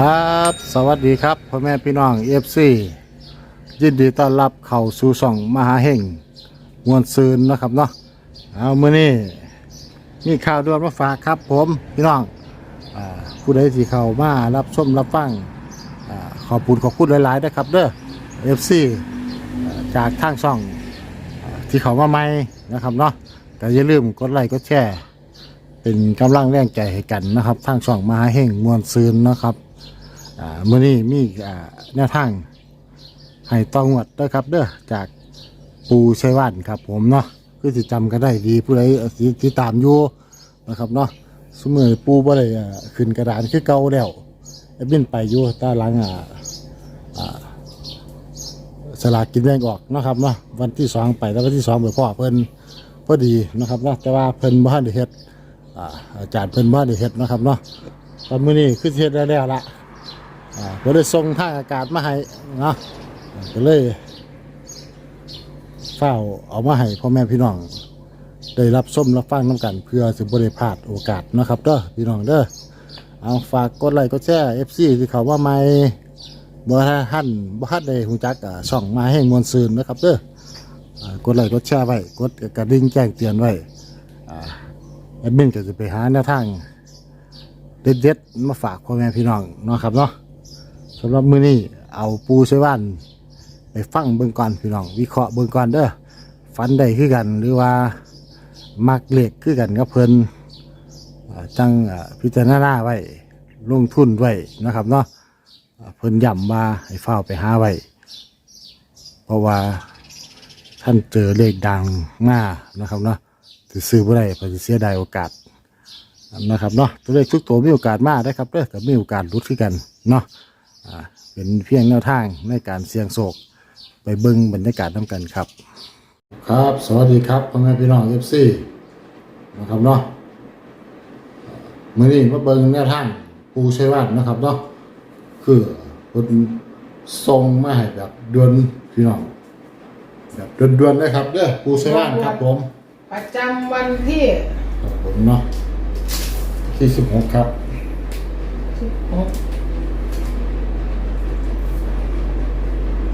ครับ สวัสดีครับพ่อแม่พี่น้องเอฟซียินดีต้อนรับเข้าสู่ช่องมหาเฮงมวลซืนนะครับเนาะเอามื้อนี้มีข่าวด่วนมาฝากครับ ผมพี่น้องอผู้ใดที่เข้ามารับชมรับฟังอขอบคุณขอบคุณหลายๆนะครับเด้อเอฟซีจากทางช่องอที่เขามาใหม่นะครับเนาะก็อย่าลืมกดไลค์กดแชร์เป็นกำลังแรงใจให้กันนะครับทางช่องมหาเฮงมวลซืนนะครับ อ่ามื่อนี้มีอ่าแนวทางให้ต้องวดด้วยครับ เด้อจากปูชัยวันครับ ผมเนาะคือสิจำกันได้ดีผู้ใดที่ที่ตามอยู่นะครับเนาะสมือปูบ่ได้อ่าขึ้นกระดานคือเก่าแล้วแอดมินไปอยู่ตาหลังอ่าอ่าสลากกินแบ่งออกเนาะครับเนาะวันที่สองไปแล้ววันที่สองไปพ่อเพิ่นพอดีนะครับเนาะแต่ว่าเพิ่นบ่ทันได้เฮ็ดอ่าอาจารย์เพิ่นบ่ได้เฮ็ดนะครับเนาะตอนมื้อนี้คือเฮ็ดได้แล้วละอ่า ก็เลยส่งท่าอากาศมาให้เนาะก็เลยเฝ้าเอามาให้พ่อแม่พี่น้อง ได้รับชมรับฟังน้ำกันเพื่อสิบ่ได้พลาดโอกาสนะครับเด้อพี่น้องเด้อเอาฝากกดไลค์กดแชร์ FC ที่เขาว่าใหม่บ่ทันบ่ทันได้ฮู้จักอ่าช่องมาให้มวลซืนนะครับเด้อกดไลค์กดแชร์ไว้กดกระดิ่งแจ้งเตือนไว้แอดมินก็จะไปหาแนวทางเด็ดๆมาฝากพ่อแม่พี่น้องเนาะครับเนาะำหรับมื้อนี้เอาปูใช้ว่านไปฟังเบิ่งก่อนพี่น้องวิเคราะห์เบิ่งก่อนเด้อฟันได้คือกันหรือว่ามักเล็กคือกันกับเพิ่นจังพิจารณาไว้ลงทุนไว้นะครับเนาะเพิ่นย้ำว่าให้เฝ้าไปหาไว้เพราะว่าท่านเจอเลขดังมานะครับเนาะสิซื้อบ่ได้เพอสิเสียดายโอกาสนะครับเนาะตัวเลขทุกตัวมีโอกาสมาได้ครับเด้อกับมีโอกาสรุดขึ้นกันเนาะ อ่าเป็นเพียงแนวทางในการเสี่ยงโศกไปเบิ่งบรรยากาศน้ำกันครับ ครับ สวัสดีครับพ่อแม่พี่น้องเอฟซีนะครับเนาะมื่อนี้มาเบิ่งแนวทางปูชัยวันนะครับเนาะคือคนทรงมาให้แบบด่วนพี่น้องแบบด่วนๆเลยครับเด้อปูชัยวันครับผม ประจำวันที่ครับผมเนาะที่สิบหกครับหก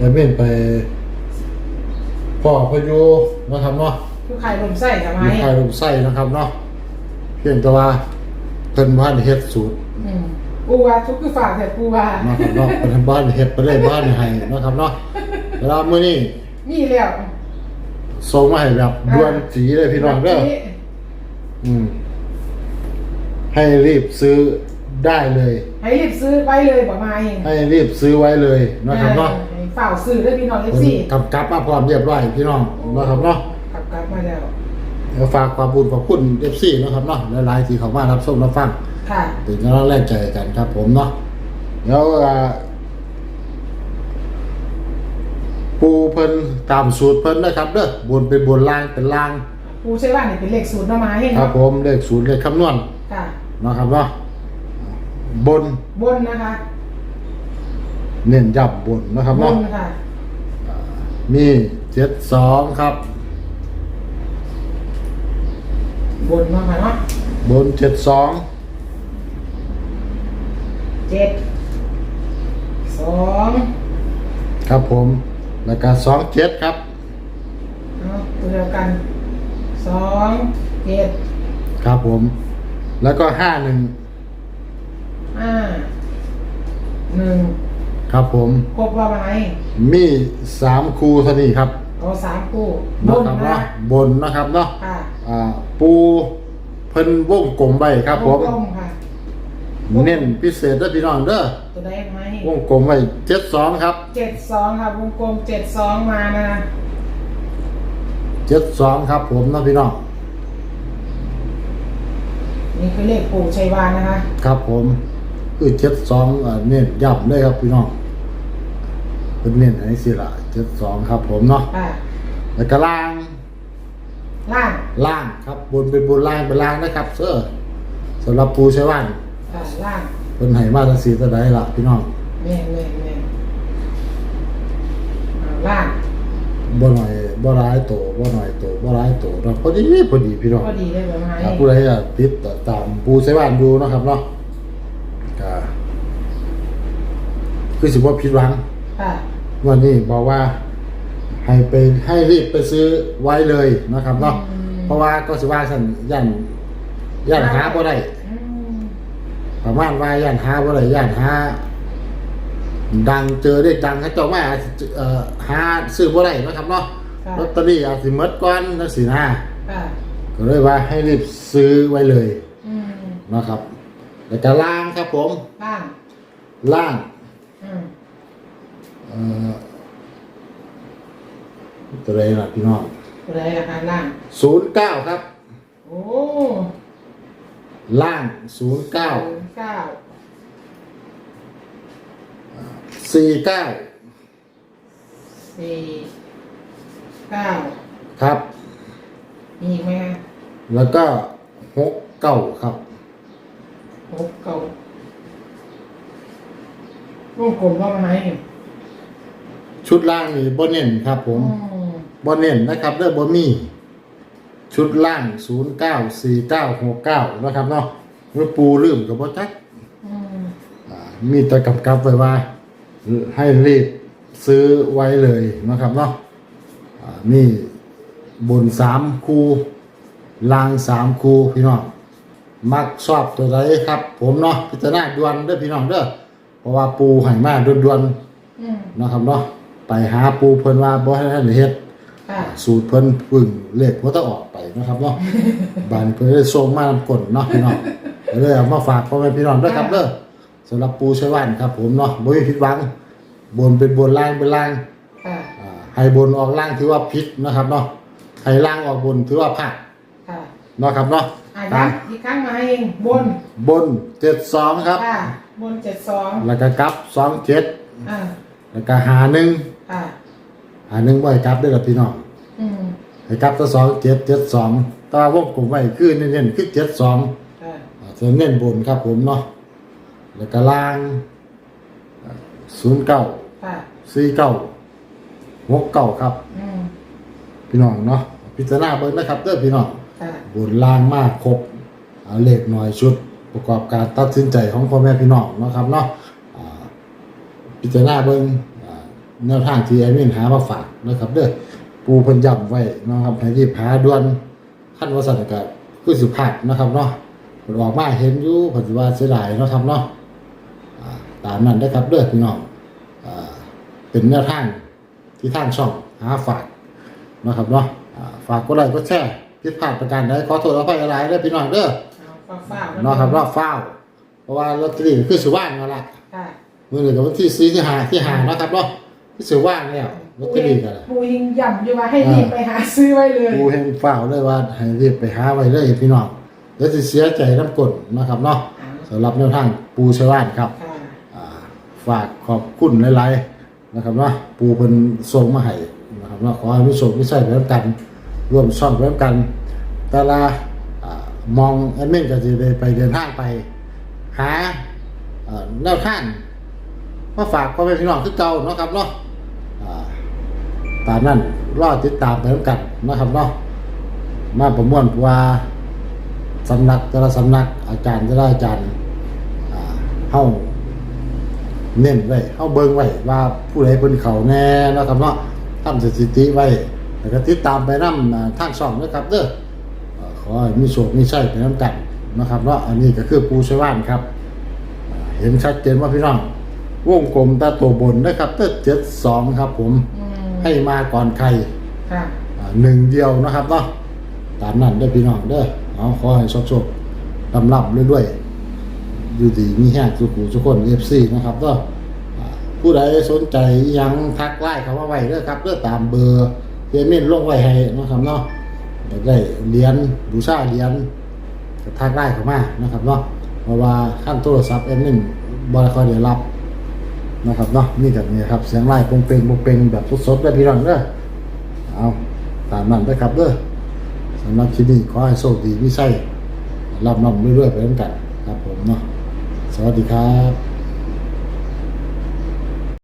แล้วเป็นไปพ่อพายุนะครับเนาะคือไข่ลมไส้ทำไมมีไข่ลมไส้นะครับเนาะเพียงแต่ว่าเพิ่นบ้านเฮ็ดสูตรอืมปูว่าทุกคือฝากแต่ปูว่านะครับเนาะเพิ่นบ้านเฮ็ดไปได้บ้านให้นะครับเนาะเวลามื้อนี้นี่แล้วส่งมาให้แบบด่วนสีเลยพี่น้องเด้ออืมให้รีบซื้อได้เลย ให้รีบซื้อไปเลยบอกมาเองให้รีบซื้อไว้เลยนะครับเนาะ ให้ฝ่ากซื้อได้พี่น้องเอฟเพิ่นซีกำกับมาพร้อมเรียบร้อยพี่น้องนะครับเนาะกลับกลับมาแล้วเดี๋ยวฝากความบุญขอบคุณเอฟซีนะครับเนาะหลายๆที่เขามารับชมรับฟังค่ะเป็นกำลังแรงใจกันครับผมเนาะแล้วอ่าปูเพิ่นตามสูตรเพิ่นนะครับเด้อบนเป็นบนล่างเป็นล่างปูใช่ว่านี่เป็นเลขสูตรหน้าไม้เองครับเนาะผมเลขสูตรเลขคำนวณค่ะนะครับเนาะบนบนนะคะ เน้นยับบนนะครับบเนาะนค่ะมีเจ็ดสองครับ บนเนาะค่ะเนาะบนเจ็ดสองเจ็ดสองครับผม แล้วก็สองเจ็ดครับเอาตัวเดียวกันสองเจ็ดครับผม แล้วก็ห้าหนึ่งห้าหนึ่ง ครับผมครบว่าไหมมีสามคูเท่านี้ครับเอาสามคู่บนะนครับนะเนาะบนนะครับเนาะค่ะอ่าปูเพิ่นวงกลมใบครับผม วงกลมค่ะ เน้นพิเศษเด้อพี่น้องเด้อตัวได้ไหมวงกลมไว้เจ็ดสองครับเจ็ดสองค่ะวงกลมเจ็ดสองมานะเจ็ดสองครับ ผมนะพี่น้องนี่คือเลขปู่ชัยวานนะคะ ครับผมคือเจ็ดสองอ่าเน้นย้ำเลยครับพี่น้อง เป็นเน้นให้สิละเจ็ดสองครับผมเนาะค่ะแล้วก็ล่าง ล่างล่างครับบนเป็นบนล่างเป็นล่างนะครับเสื้อสำหรับปูใช้ว่านค่ะล่างเป็นไห้มาตรสีตัวใดล่ะพี่น้องแม่นแม่นแม่นอ่าล่างบ่หน่อยบ่ร้ายโตบ่หน่อยโตบ่ร้ายโตเนาะพอดีพอดีพี่น้อง ก็ดีได้แบบไหมถ้าผู้ใดอะติดตามปูใช้บ้านดูเนาะครับเนาะก็คือสิบ่ผิดหวังค่ะ วันนี้บอกว่า ให้ไปให้รีบไปซื้อไว้เลยนะครับเนาะอืม เพราะว่าก็สิว่าซั่นย่านย่านหาบ่ได้อืมประมาณว่าย่านหาบ่ได้ย่านหาดังเจอได้ดังเขาเจ้ามาเอ่อหาซื้อบ่ได้นะครับเนาะค่ะลอตเตอรี่อาจสิหมดก่อนจังซี่นะค่ะก็เลยว่าให้รีบซื้อไว้เลยอืมนะครับ แล้วก็ล่างครับผม บ้างล่าง อืมเอ่อ ตัวใดล่ะพี่น้องอะไรราคาล่าง09ครับ โอ้ ล่าง09เก้า49สี่เก้าครับ มีอีกไหมคะแล้วก็69ครับหกเก้าวงกลมว่ามาให้ ชุดล่างนี่บ่เน้นครับผมอืมบ่เน้นนะครับเด้อบ่มีชุดล่าง 094969นะครับเนาะเมื่อปูลืมก็บ่จักอืมอ่ามีแต่กำกับไว้ว่า ให้รีบซื้อไว้เลยนะครับเนาะอ่านี่บนสามคูลางสามคูพี่น้องมักชอบตัวใดครับ ผมเนาะพิจารณาด่วนเด้อพี่น้องเด้อเพราะว่าปูให้มาด่วนอืมๆนะครับเนาะ ไปหาปูเพิ่นว่าบ่ให้ท่านได้เฮ็ดค่ะ สูตรเพิ่นพึ่งเลขบ่ต้องออกไปนะครับเนาะ บานเพิ่นได้ส่งมานำกลเนาะพี่น้องก็เลยเอามาฝากพ่อแม่พี่น้องด้วยครับเด้อสำหรับปูชัยวันครับ ผมเนาะบ่มีผิดหวังบนเป็นบนล่างเป็นล่าง ค่ะ อ่าให้บนออกล่างถือว่าผิดนะครับเนาะให้ล่างออกบนถือว่าพลาดค่ะเนาะครับเนาะอะตามย้ำอีกครั้งมาให้เองบน บน72ครับ ค่ะ บนเจ็ดสองแล้วก็กลับ27อ่าแล้วก็หาหนึ่ง ค่ะหาหนึ่งบ่ให้กลับเด้อล่ะพี่น้องอืมให้กลับตัว27 72แตว่าวงกลมไว้คือเน้นๆคือ72ค่ะอ่าจะเน้นบนครับผมเนาะแล้วก็ล่างศูนย์เก้าค่ะสี่เก้าหกเก้าครับ อืมพี่น้องเนาะพิจารณาเบิ้งนะครับเด้อพี่น้องค่ะบนล่างมากครบเอาเลขหน่อยชุดประกอบการตัดสินใจของพ่อแม่พี่น้องเนาะครับเนาะอ่าพิจารณาเบิ้งอ่า แนวทางที่แอดมินหามาฝากนะครับ เด้อปูเพิ่นย้ำไว้เนาะครับให้รีบหาด่วนขั้นว่าสันก็คือสิพลาดนะครับเนาะเพิ่นออกมาเห็นอยู่เพิ่นสิว่าเสียดายเนาะครับเนาะอ่าตามนั้นได้อครับเด้อพี่น้องอ่าเป็นแนวทางที่ทางช่องหาฝากเนาะครับเนาะอ่าฝากกดไลค์กดแชร์ผิดพลาดประการใดขอโทษอภัยหลายๆเด้อพี่น้องเด้อเอาฟ้าๆเนาะครับเนาะฟ้าวเพราะว่าลอตเตอรี่คือสิว่างแล้วล่ะค่ะมื้อนี้ก็วันที่4ที่5ที่5เนาะครับเนาะ คือสิว่างแล้วลอตเตอรี่ก็ปูยิงย่ำอยู่ว่าให้รีบไปหาซื้อไว้เลยปูเห็นฝ้าวเลยว่าให้รีบไปหาไว้เลยพี่น้องเดี๋ยวจะเสียใจน้ำกลนะครับเนาะอ่าสำหรับแนวทางปูชาวบ้านครับค่ะอ่าฝากขอบคุณหลายๆนะครับเนาะปูเพิ่นส่งมาให้นะครับเนาะขอให้มีโชคมีชัยไปด้วยกันร่วมช่องไปด้วยกันแต่ละอ่ามองแอดมินก็จะได้ไปเดินทางไป หาเอ่อแนวทางมาฝากพ่อแม่พี่น้องคือเก่าเนาะครับเนาะอ่า ตามนั้นรอติดตามไปด้วยกันนะครับเนาะมาประมวลว่าสำนักแต่ละสำนักอาจารย์แต่ละอาจารย์เฮาเน้นไว้เฮาเบิ่งไว้ว่าผู้ใดเพิ่นเขาแน่นะครับเนาะทำสถิติไว้แล้วก็ติดตามไปนำทางช่องนะครับเด้อขอให้มีโชคมีชัยไปนํกันนะครับเนาะอันนี้ก็คือปูชวานครับ เห็นชัดเจนว่าพี่น้องวงกลมตาตัวบนนะครับเด้อ72ครับผม ให้มาก่อนใครค่ะอ่าหนึ่งเดียวนะครับเนาะตามนั้นเด้อพี่น้องเด้อเอาขอให้โชคๆลำลับเรื่อยๆอยู่ดีมีแห้งสุขุสุขคนเอฟซีนะครับเนาะอ่าผู้ใดสนใจอิหยังทักไล่เขามาไว้เด้อครับเด้อตามเบอร์เยมินลงไว้ให้นะครับเนาะอยากได้เหรียญบูชาเหรียญก็ทักไล่เขามานะครับเนาะเพราะว่าขั้นโทรศัพท์เอ็มมินบริคอยเดี๋ยวรับ นะครับเนาะนี่แบบนี้ครับเสียงไล่ปงเปงปงเปงแบบสดๆเลยพี่น้องเด้อเอาตามนั้นนะครับเด้อสำหรับที่นี่ขอให้โชคดีวิไส้รับนำเรื่อยๆไปด้วยกันครับผมเนาะสวัสดีครับ